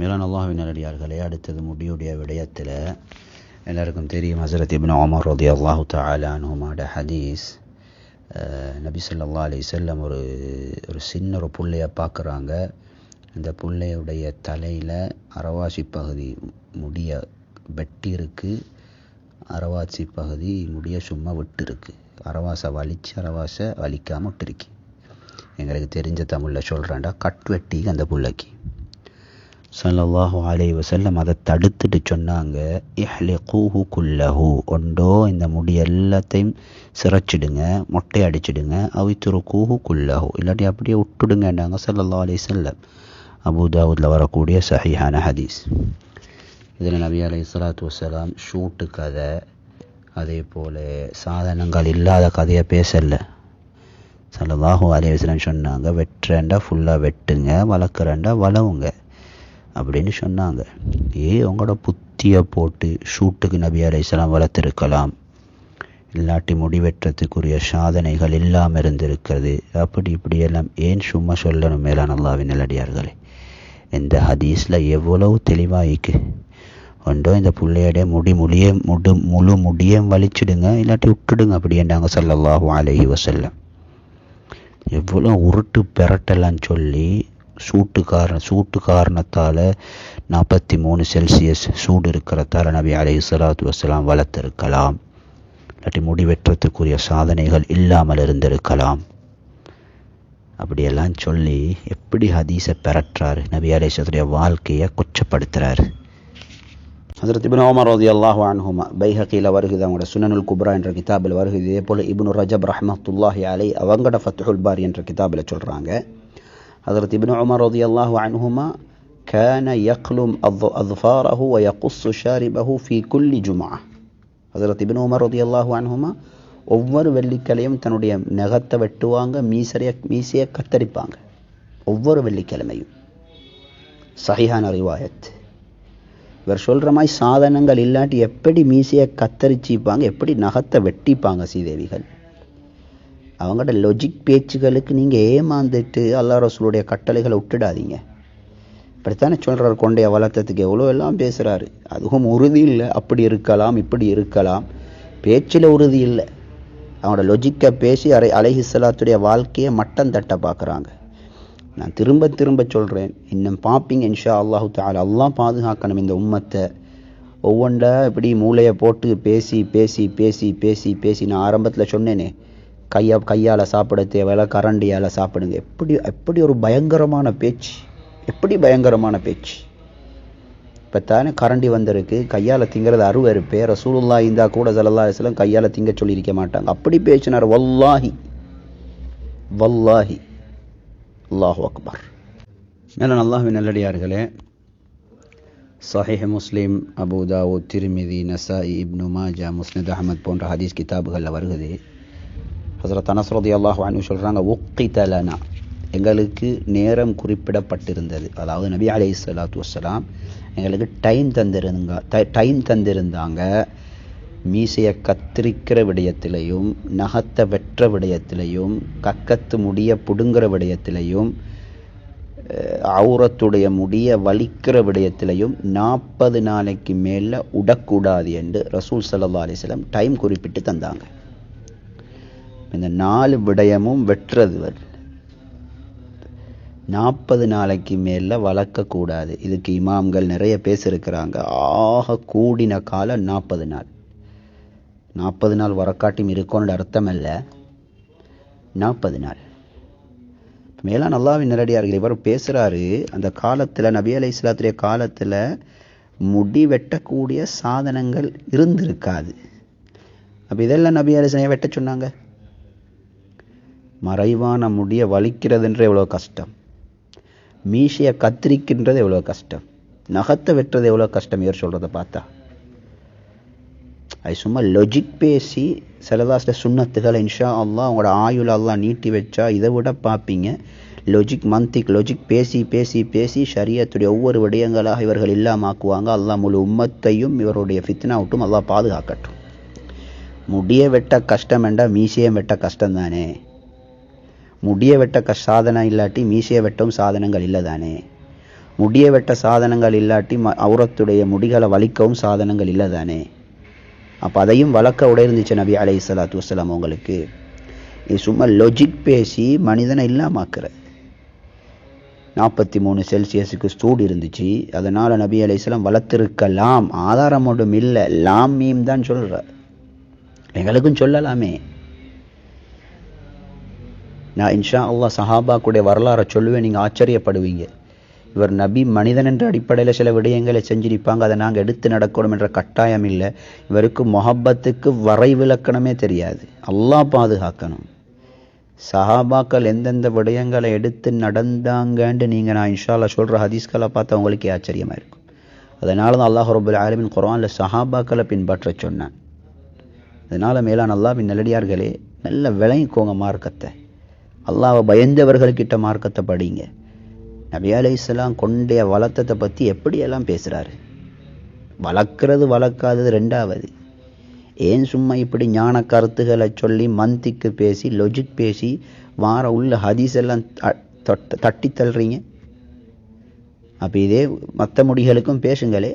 மேலான அல்லாஹுவின் அடியார்களே அடுத்தது முடியுடைய விடயத்தில் எல்லாருக்கும் தெரியும் ஹசரத் இபின் உமர் ரதி அல்லாஹு தாலானுமாட ஹதீஸ். நபி சொல்லா அலி செல்லம் ஒரு ஒரு சின்ன ஒரு புள்ளைய பார்க்குறாங்க. அந்த பிள்ளையுடைய தலையில் அரவாசி பகுதி முடிய வெட்டி இருக்குது அரவாசி பகுதி முடிய சும்மா விட்டு இருக்குது அரவாசை வலிச்சு அரவாசை வலிக்காமல் விட்டுருக்கு. எங்களுக்கு தெரிஞ்ச தமிழில் சொல்கிறேன்டா கட் வெட்டி அந்த புள்ளைக்கு. சல்லாஹூ அலே வசல்லம் அதை தடுத்துட்டு சொன்னாங்க இஹ்லிகூஹு குல்லஹு. ஒண்டோ இந்த முடி எல்லாத்தையும் சிறச்சிடுங்க மொட்டை அடிச்சிடுங்க அவித்துருக்கூஹு குல்லஹு. இல்லாட்டி அப்படியே விட்டுடுங்கன்றாங்க ஸல்லல்லாஹு அலைஹி செல்லம் அபுதாவுதில் வரக்கூடிய சஹிஹான ஹதீஸ். இதில் நபி அலை சலாத்து வசலாம் ஷூட்டு கதை அதே போல் சாதனங்கள் இல்லாத கதையை பேசலை. ஸல்லல்லாஹு அலைஹி வஸல்லம் சொன்னாங்க வெட்டுறேன்டா ஃபுல்லாக வெட்டுங்க வளர்க்குறேன்டா வளவுங்க. அப்படின்னு சொன்னாங்க. ஏ உங்களோட புத்தியை போட்டு ஷூட்டுக்கு நபி அலைசலாம் வளர்த்துருக்கலாம். இல்லாட்டி முடிவெற்றத்துக்குரிய சாதனைகள் இல்லாமல் இருந்திருக்கிறது. அப்படி இப்படியெல்லாம் ஏன் சும்மா சொல்லணும் மேலான அல்லாவின் நிலடியார்களே இந்த ஹதீஸில் எவ்வளவு தெளிவாயிக்கு ஒன்றோ இந்த பிள்ளையோட முடி முடிய முடு முழு முடியும் வலிச்சிடுங்க இல்லாட்டி விட்டுடுங்க அப்படின்றாங்க ஸல்லல்லாஹு அலஹி வசல்லம் எவ்வளோ உருட்டு பெரட்டெல்லாம் சொல்லி சூட்டு காரண சூட்டு காரணத்தால் நாற்பத்தி மூணு செல்சியஸ் சூடு இருக்கிறதால நபி அலை சலாத்து வசலாம் வளர்த்திருக்கலாம். இல்லாட்டி முடிவெற்றத்துக்குரிய சாதனைகள் இல்லாமல் இருந்திருக்கலாம். அப்படியெல்லாம் சொல்லி எப்படி ஹதீஸை பெறற்றார்? நபி அலைஹிஸ்ஸலாத்துடைய வாழ்க்கையை கொச்சப்படுத்துகிறார் ஹசரத் இபின் ஓமர் ரோதி அல்லாஹு அன்ஹுமா பைஹக்கியில் வருகுது அவங்களோட சுனனுல் குப்ரா என்ற கிதாபில் வருகுது இதே போல் இப்னு ரஜப் ரஹமத்துல்லாஹி அலை அவங்கட ஃபத்துஹுல் பார் என்ற கிதாபில் சொல்கிறாங்க ஹசரத் இப்னு உமர் ரதி அல்லாஹு அன்ஹுமா كان يقلم أظ- أظفاره ويقص شاربه في كل جمعة ஹசரத் இப்னு உமர் ரதி அல்லாஹு அன்ஹுமா ஒவ்வொரு வெள்ளிக்கிழமையும் தன்னுடைய நகத்தை வெட்டுவாங்க மீசரைய மீசையை கத்தரிப்பாங்க ஒவ்வொரு வெள்ளிக்கிழமையும் சஹிஹான ரிவாயத் இவர் சொல்கிற மாதிரி சாதனங்கள் இல்லாட்டி எப்படி மீசையை கத்தரிச்சிப்பாங்க எப்படி நகத்தை வெட்டிப்பாங்க சீதேவிகள் அவங்களோட லொஜிக் பேச்சுகளுக்கு நீங்கள் ஏமாந்துட்டு அல்லா ரசூலுடைய கட்டளைகளை விட்டுடாதீங்க. இப்படித்தானே சொல்கிறார் கொண்டைய வளர்த்ததுக்கு எவ்வளோ எல்லாம் பேசுகிறாரு அதுவும் உறுதி இல்லை. அப்படி இருக்கலாம் இப்படி இருக்கலாம். பேச்சில் உறுதி இல்லை. அவனோட லொஜிக்கை பேசி அரை அலைஹிஸ்ஸலாத்துடைய வாழ்க்கையை மட்டம் தட்ட பார்க்குறாங்க. நான் திரும்ப திரும்ப சொல்கிறேன் இன்னும் பார்ப்பீங்க இன்ஷா அல்லாஹு தாலா எல்லாம் பாதுகாக்கணும் இந்த உம்மத்தை. ஒவ்வொன்றா இப்படி மூளையை போட்டு பேசி பேசி பேசி பேசி பேசி நான் ஆரம்பத்தில் சொன்னேனே. கையா கையால் சாப்பிட தேவையில்ல கரண்டியால் சாப்பிடுங்க. எப்படி எப்படி ஒரு பயங்கரமான பேச்சு? எப்படி பயங்கரமான பேச்சு? இப்போ தானே கரண்டி வந்திருக்கு. கையால் திங்கிறது அருவருப்பே. ரசூலுல்லா இருந்தால் கூட சல்லா கையால் திங்க சொல்லியிருக்க மாட்டாங்க. அப்படி பேச்சினார் வல்லாஹி வல்லாஹி. அல்லாஹு அக்பர். மேலே நல்லாவே நல்லடியார்களே சஹிஹ் முஸ்லீம் அபு திருமிதி நசாஇ இப்னு மாஜா முஸ்னத் அஹமத் போன்ற ஹதீஸ் கிதாபுகளில் வருகுது. ஹசரத் அனஸ் அல்லாஹ் அன்ஹு சொல்கிறாங்க உக்கிதலனா. எங்களுக்கு நேரம் குறிப்பிடப்பட்டிருந்தது. அதாவது நபி அலைஹி சலாத்து வசலாம் எங்களுக்கு டைம் தந்திருந்தாங்க டைம் தந்திருந்தாங்க. மீசையை கத்திரிக்கிற விடயத்திலையும் நகத்தை வெற்ற விடயத்திலையும் கக்கத்து முடிய புடுங்குற விடயத்திலையும் அவுரத்துடைய முடிய வலிக்கிற விடயத்திலையும் நாற்பது நாளைக்கு மேலே உடக்கூடாது என்று ரசூல் சல்லா அலிஸ்லாம் டைம் குறிப்பிட்டு தந்தாங்க. இந்த நாலு விடயமும் வெட்டுறது நாற்பது நாளைக்கு மேலே வளர்க்கக்கூடாது இதுக்கு இமாம்கள் நிறைய பேசியிருக்கிறாங்க. ஆக கூடின காலம் நாற்பது நாள். நாற்பது நாள் வரக்காட்டியும் இருக்கோன்னு அர்த்தம் அல்ல நாற்பது நாள். மேலான அல்லாவின் நேரடியார்கள் இவர் பேசுகிறாரு அந்த காலத்தில் நபி அலை இஸ்லாத்துடைய காலத்தில் முடி வெட்டக்கூடிய சாதனங்கள் இருந்திருக்காது. அப்போ இதெல்லாம் நபி அலிஸ்லையை வெட்ட சொன்னாங்க. மறைவான முடிய வலிக்கிறதுன்ற எவ்வளோ கஷ்டம். மீசையை கத்திரிக்கின்றது எவ்வளோ கஷ்டம். நகத்தை வெட்டுறது எவ்வளோ கஷ்டம் இவர் சொல்கிறத பார்த்தா. அது சும்மா லொஜிக் பேசி சிலதாசில சுண்ணத்துகள் இன்ஷா அல்லா அவங்களோட ஆயுள் எல்லாம் நீட்டி வச்சா இதை விட பார்ப்பீங்க. லொஜிக் மந்திக் லொஜிக் பேசி பேசி பேசி ஷரியத்துடைய ஒவ்வொரு விடயங்களாக இவர்கள் இல்லாமாக்குவாங்க. அல்லாஹ் முழு உம்மத்தையும் இவருடைய ஃபித்னா விட்டும் அல்லாஹ் பாதுகாக்கட்டும். முடிய வெட்ட கஷ்டம் என்றால் மீசையை வெட்ட கஷ்டம் தானே முடிய வெட்ட க சாதனம் இல்லாட்டி மீசையை வெட்டவும் சாதனங்கள் இல்லை தானே முடிய வெட்ட சாதனங்கள் இல்லாட்டி ம அவுரத்துடைய முடிகளை வலிக்கவும் சாதனங்கள் இல்லை தானே அப்போ அதையும் வளர்க்க உடைய இருந்துச்சு நபி அலை சலாத்து வலாம் உங்களுக்கு இது சும்மா லொஜிக் பேசி மனிதனை இல்லாமாக்குற நாற்பத்தி மூணு செல்சியஸுக்கு சூடு இருந்துச்சு. அதனால் நபி அலையாம் வளர்த்துருக்கலாம். ஆதாரம் ஒன்றும் இல்லை. லாம் மீம் தான் சொல்கிற எங்களுக்கும் சொல்லலாமே. நான் இன்ஷா அல்லாஹ் சஹாபாக்குடைய வரலாறை சொல்லுவேன் நீங்கள் ஆச்சரியப்படுவீங்க. இவர் நபி மனிதன் என்ற அடிப்படையில் சில விடயங்களை செஞ்சிருப்பாங்க. அதை நாங்கள் எடுத்து நடக்கணும் என்ற கட்டாயம் இல்லை. இவருக்கு மொஹப்பத்துக்கு வரை விளக்கணமே தெரியாது. அல்லா பாதுகாக்கணும். சஹாபாக்கள் எந்தெந்த விடயங்களை எடுத்து நடந்தாங்கன்ட்டு நீங்கள் நான் இன்ஷால்லா சொல்கிற ஹதீஸ்களை பார்த்தா உங்களுக்கே ஆச்சரியமாக இருக்கும். அதனால தான் அல்லாஹ் ரபுல் ஆலமின் குரானில் சஹாபாக்களை பின்பற்ற சொன்னான். அதனால் மேலான அல்லாவின் நல்லடியார்களே நல்ல விளங்கிக்கோங்க மார்க்கத்தை. அல்லாவை பயந்தவர்கள்கிட்ட மார்க்கத்தை படிங்க நபி அலை இஸ்லாம் கொண்டைய வளர்த்தத்தை பற்றி எப்படியெல்லாம் பேசுகிறாரு வளர்க்குறது வளர்க்காதது ரெண்டாவது. ஏன் சும்மா இப்படி ஞான கருத்துக்களை சொல்லி மந்திக்கு பேசி லொஜிக் பேசி வார உள்ள ஹதீஸ் எல்லாம் தட்டி தள்ளுறீங்க? அப்போ இதே மற்ற முடிகளுக்கும் பேசுங்களே.